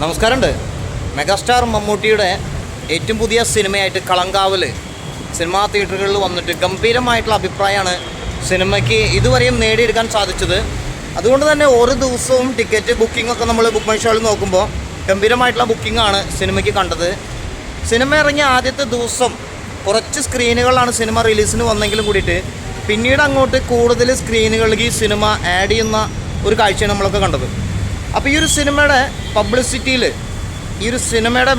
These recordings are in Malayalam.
നമസ്കാരമുണ്ട്. മെഗാസ്റ്റാർ മമ്മൂട്ടിയുടെ ഏറ്റവും പുതിയ സിനിമയായിട്ട് കളങ്കാവൽ സിനിമാ തിയേറ്ററുകളിൽ വന്നിട്ട് ഗംഭീരമായിട്ടുള്ള അഭിപ്രായമാണ് സിനിമയ്ക്ക് ഇതുവരെയും നേടിയെടുക്കാൻ സാധിച്ചത്. അതുകൊണ്ട് തന്നെ ഓരോ ദിവസവും ടിക്കറ്റ് ബുക്കിംഗ് ഒക്കെ നമ്മൾ ബുക്ക് മൈ ഷോയിൽ നോക്കുമ്പോൾ ഗംഭീരമായിട്ടുള്ള ബുക്കിംഗാണ് സിനിമയ്ക്ക് കണ്ടത്. സിനിമ ഇറങ്ങിയ ആദ്യത്തെ ദിവസം കുറച്ച് സ്ക്രീനുകളാണ് സിനിമ റിലീസിന് വന്നെങ്കിലും കൂടിയിട്ട് പിന്നീട് അങ്ങോട്ട് കൂടുതൽ സ്ക്രീനുകളിലേക്ക് ഈ സിനിമ ആഡ് ചെയ്യുന്ന ഒരു കാഴ്ചയാണ് നമ്മളൊക്കെ കണ്ടത്. അപ്പോൾ ഈ ഒരു സിനിമയുടെ പബ്ലിസിറ്റിയിൽ ഈ ഒരു സിനിമയുടെ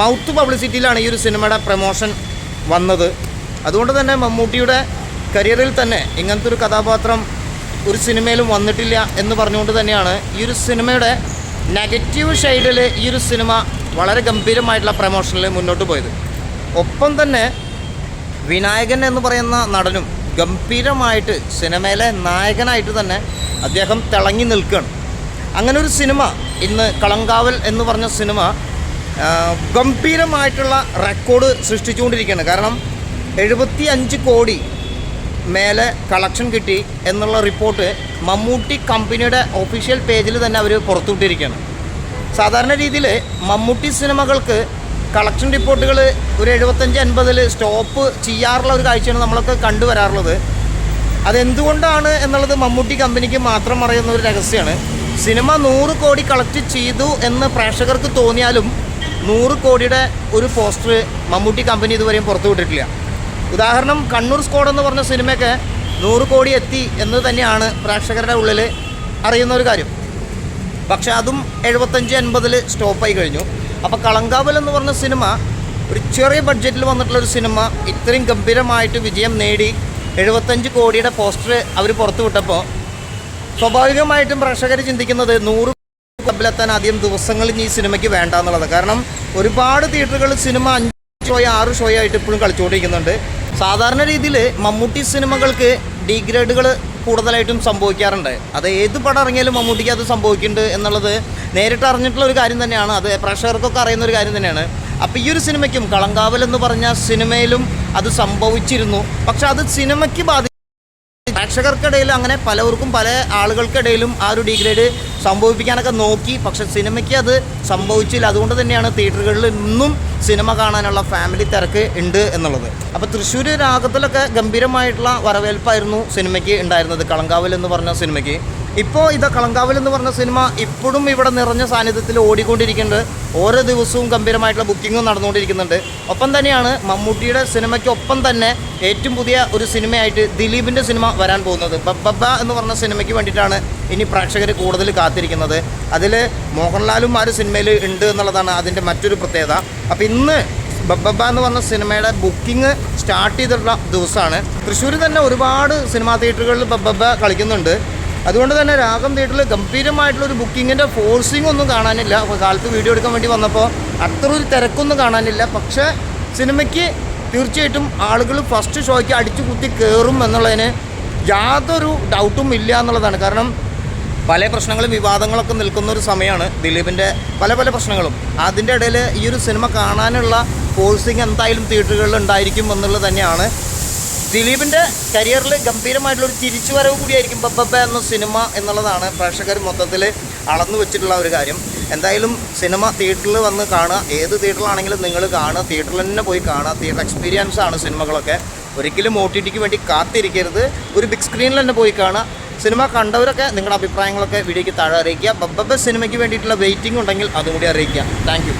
മൗത്ത് പബ്ലിസിറ്റിയിലാണ് ഈ ഒരു സിനിമയുടെ പ്രമോഷൻ വന്നത്. അതുകൊണ്ട് തന്നെ മമ്മൂട്ടിയുടെ കരിയറിൽ തന്നെ ഇങ്ങനത്തെ ഒരു കഥാപാത്രം ഒരു സിനിമയിലും വന്നിട്ടില്ല എന്ന് പറഞ്ഞുകൊണ്ട് തന്നെയാണ് ഈ ഒരു സിനിമയുടെ നെഗറ്റീവ് ഷെയ്ഡിൽ ഈ ഒരു സിനിമ വളരെ ഗംഭീരമായിട്ടുള്ള പ്രമോഷനിൽ മുന്നോട്ട് പോയത്. ഒപ്പം തന്നെ വിനായകൻ എന്ന് പറയുന്ന നടനും ഗംഭീരമായിട്ട് സിനിമയിലെ നായകനായിട്ട് തന്നെ അദ്ദേഹം തിളങ്ങി നിൽക്കുകയാണ്. അങ്ങനെ ഒരു സിനിമ ഇന്ന് കളങ്കാവൽ എന്ന് പറഞ്ഞ സിനിമ ഗംഭീരമായിട്ടുള്ള റെക്കോർഡ് സൃഷ്ടിച്ചുകൊണ്ടിരിക്കുകയാണ്. കാരണം എഴുപത്തി അഞ്ച് കോടി മേലെ കളക്ഷൻ കിട്ടി എന്നുള്ള റിപ്പോർട്ട് മമ്മൂട്ടി കമ്പനിയുടെ ഒഫീഷ്യൽ പേജിൽ തന്നെ അവർ പുറത്തുവിട്ടിരിക്കുകയാണ്. സാധാരണ രീതിയിൽ മമ്മൂട്ടി സിനിമകൾക്ക് കളക്ഷൻ റിപ്പോർട്ടുകൾ ഒരു എഴുപത്തഞ്ച് അൻപതിൽ സ്റ്റോപ്പ് ചെയ്യാറുള്ള ഒരു കാഴ്ചയാണ് നമ്മളൊക്കെ കണ്ടുവരാറുള്ളത് അതെന്തുകൊണ്ടാണ് എന്നുള്ളത് മമ്മൂട്ടി കമ്പനിക്ക് മാത്രം അറിയുന്ന ഒരു രഹസ്യമാണ്. സിനിമ നൂറ് കോടി കളക്ട് ചെയ്തു എന്ന് പ്രേക്ഷകർക്ക് തോന്നിയാലും നൂറ് കോടിയുടെ ഒരു പോസ്റ്റർ മമ്മൂട്ടി കമ്പനി ഇതുവരെയും പുറത്തുവിട്ടിട്ടില്ല ഉദാഹരണം കണ്ണൂർ സ്കോഡ് എന്ന് പറഞ്ഞ സിനിമയൊക്കെ നൂറ് കോടി എത്തി എന്ന് തന്നെയാണ് പ്രേക്ഷകരുടെ ഉള്ളിൽ അറിയുന്ന ഒരു കാര്യം. പക്ഷേ അതും എഴുപത്തഞ്ച് എൺപതിൽ സ്റ്റോപ്പായി കഴിഞ്ഞു. അപ്പോൾ കളങ്കാവൽ എന്ന് പറഞ്ഞ സിനിമ ഒരു ചെറിയ ബഡ്ജറ്റിൽ വന്നിട്ടുള്ള ഒരു സിനിമ ഇത്രയും ഗംഭീരമായിട്ട് വിജയം നേടി എഴുപത്തഞ്ച് കോടിയുടെ പോസ്റ്റർ അവർ പുറത്തു വിട്ടപ്പോൾ സ്വാഭാവികമായിട്ടും പ്രേക്ഷകർ ചിന്തിക്കുന്നത് നൂറ് ക്ലബിലെത്താൻ ആദ്യം ദിവസങ്ങളിൽ ഈ സിനിമയ്ക്ക് വേണ്ട എന്നുള്ളത് കാരണം ഒരുപാട് തിയേറ്ററുകൾ സിനിമ അഞ്ച് ഷോയോ ആറ് ഷോയോ ആയിട്ട് ഇപ്പോഴും കളിച്ചുകൊണ്ടിരിക്കുന്നുണ്ട്. സാധാരണ രീതിയിൽ മമ്മൂട്ടി സിനിമകൾക്ക് ഡിഗ്രേഡുകൾ കൂടുതലായിട്ടും സംഭവിക്കാറുണ്ട്. അത് ഏത് പടം ഇറങ്ങിയാലും മമ്മൂട്ടിക്ക് അത് സംഭവിക്കുന്നുണ്ട് എന്നുള്ളത് നേരിട്ട് അറിഞ്ഞിട്ടുള്ള ഒരു കാര്യം തന്നെയാണ്. അത് പ്രേക്ഷകർക്കൊക്കെ അറിയുന്ന ഒരു കാര്യം തന്നെയാണ്. അപ്പോൾ ഈ ഒരു സിനിമയ്ക്കും കളങ്കാവൽ എന്ന് പറഞ്ഞ സിനിമയിലും അത് സംഭവിച്ചിരുന്നു. പക്ഷെ അത് സിനിമയ്ക്ക് ബാധി പ്രേക്ഷകർക്കിടയിൽ അങ്ങനെ പലവർക്കും പല ആളുകൾക്കിടയിലും ആ ഒരു ഡിഗ്രേഡ് സംഭവിപ്പിക്കാനൊക്കെ നോക്കി. പക്ഷെ സിനിമയ്ക്ക് അത് സംഭവിച്ചില്ല. അതുകൊണ്ട് തന്നെയാണ് തിയേറ്ററുകളിൽ ഇന്നും സിനിമ കാണാനുള്ള ഫാമിലി തിരക്ക് ഉണ്ട് എന്നുള്ളത്. അപ്പോൾ തൃശ്ശൂർ രാഗത്തിലൊക്കെ ഗംഭീരമായിട്ടുള്ള വരവേൽപ്പായിരുന്നു സിനിമയ്ക്ക് ഉണ്ടായിരുന്നത്. കളങ്കാവൽ എന്ന് പറഞ്ഞ സിനിമയ്ക്ക്. ഇപ്പോൾ ഇത് കളങ്കാവൽ എന്ന് പറഞ്ഞ സിനിമ ഇപ്പോഴും ഇവിടെ നിറഞ്ഞ സാന്നിധ്യത്തിൽ ഓടിക്കൊണ്ടിരിക്കുന്നുണ്ട്. ഓരോ ദിവസവും ഗംഭീരമായിട്ടുള്ള ബുക്കിങ്ങും നടന്നുകൊണ്ടിരിക്കുന്നുണ്ട്. ഒപ്പം തന്നെയാണ് മമ്മൂട്ടിയുടെ സിനിമയ്ക്കൊപ്പം തന്നെ ഏറ്റവും പുതിയ ഒരു സിനിമയായിട്ട് ദിലീപിന്റെ സിനിമ വരാൻ പോകുന്നത്. ബബ്ബ എന്ന് പറഞ്ഞ സിനിമയ്ക്ക് വേണ്ടിയിട്ടാണ് ഇനി പ്രേക്ഷകർ കൂടുതൽ കാത്തിരിക്കുന്നത്. അതിൽ മോഹൻലാലും ആ ഒരു സിനിമയിൽ ഉണ്ട് എന്നുള്ളതാണ് അതിന്റെ മറ്റൊരു പ്രത്യേകത. അപ്പോൾ ഇന്ന് ബബ്ബ എന്ന് പറഞ്ഞ സിനിമയുടെ ബുക്കിംഗ് സ്റ്റാർട്ട് ചെയ്തിട്ടുള്ള ദിവസമാണ്. തൃശ്ശൂർ തന്നെ ഒരുപാട് സിനിമാ തിയേറ്ററുകളിൽ ബബ്ബ കളിക്കുന്നുണ്ട്. അതുകൊണ്ട് തന്നെ രാഗം തിയേറ്ററിൽ ഗംഭീരമായിട്ടുള്ള ഒരു ബുക്കിങ്ങിന്റെ ഫോഴ്സിംഗ് ഒന്നും കാണാനില്ല. കാലത്ത് വീഡിയോ എടുക്കാൻ വേണ്ടി വന്നപ്പോൾ അത്ര ഒരു തിരക്കൊന്നും കാണാനില്ല. പക്ഷേ സിനിമയ്ക്ക് തീർച്ചയായിട്ടും ആളുകൾ ഫസ്റ്റ് ഷോയ്ക്ക് അടിച്ചു കുത്തി കയറും എന്നുള്ളതിന് യാതൊരു ഡൗട്ടും ഇല്ല എന്നുള്ളതാണ്. കാരണം പല പ്രശ്നങ്ങളും വിവാദങ്ങളൊക്കെ നിൽക്കുന്ന ഒരു സമയമാണ് ദിലീപിന്റെ പല പല പ്രശ്നങ്ങളും. അതിന്റെ ഇടയിൽ ഈ ഒരു സിനിമ കാണാനുള്ള ഫോഴ്സിങ് എന്തായാലും തിയേറ്ററുകളിൽ ഉണ്ടായിരിക്കും എന്നുള്ളത് തന്നെയാണ്. ദിലീപിന്റെ കരിയറിൽ ഗംഭീരമായിട്ടുള്ള ഒരു തിരിച്ചുവരവ് കൂടിയായിരിക്കും ബബ്ബ എന്ന സിനിമ എന്നുള്ളതാണ് പ്രേക്ഷകർ മൊത്തത്തിൽ അളന്നു വെച്ചിട്ടുള്ള ഒരു കാര്യം. എന്തായാലും സിനിമ തിയേറ്ററിൽ വന്ന് കാണുക. ഏത് തിയേറ്ററിലാണെങ്കിലും നിങ്ങൾ കാണുക. തിയേറ്ററിൽ തന്നെ പോയി കാണുക. തിയേറ്റർ എക്സ്പീരിയൻസ് ആണ് സിനിമകളൊക്കെ. ഒരിക്കലും ഒ ടി ടിക്ക് വേണ്ടി കാത്തിരിക്കരുത്. ഒരു ബിഗ് സ്ക്രീനിൽ തന്നെ പോയി കാണുക. സിനിമ കണ്ടവരൊക്കെ നിങ്ങളുടെ അഭിപ്രായങ്ങളൊക്കെ വീഡിയോയ്ക്ക് താഴെ അറിയിക്കുക. ബബ്ബബ്ബ സിനിമയ്ക്ക് വേണ്ടിയിട്ടുള്ള വെയിറ്റിംഗ് ഉണ്ടെങ്കിൽ അതും കൂടി അറിയിക്കുക താങ്ക്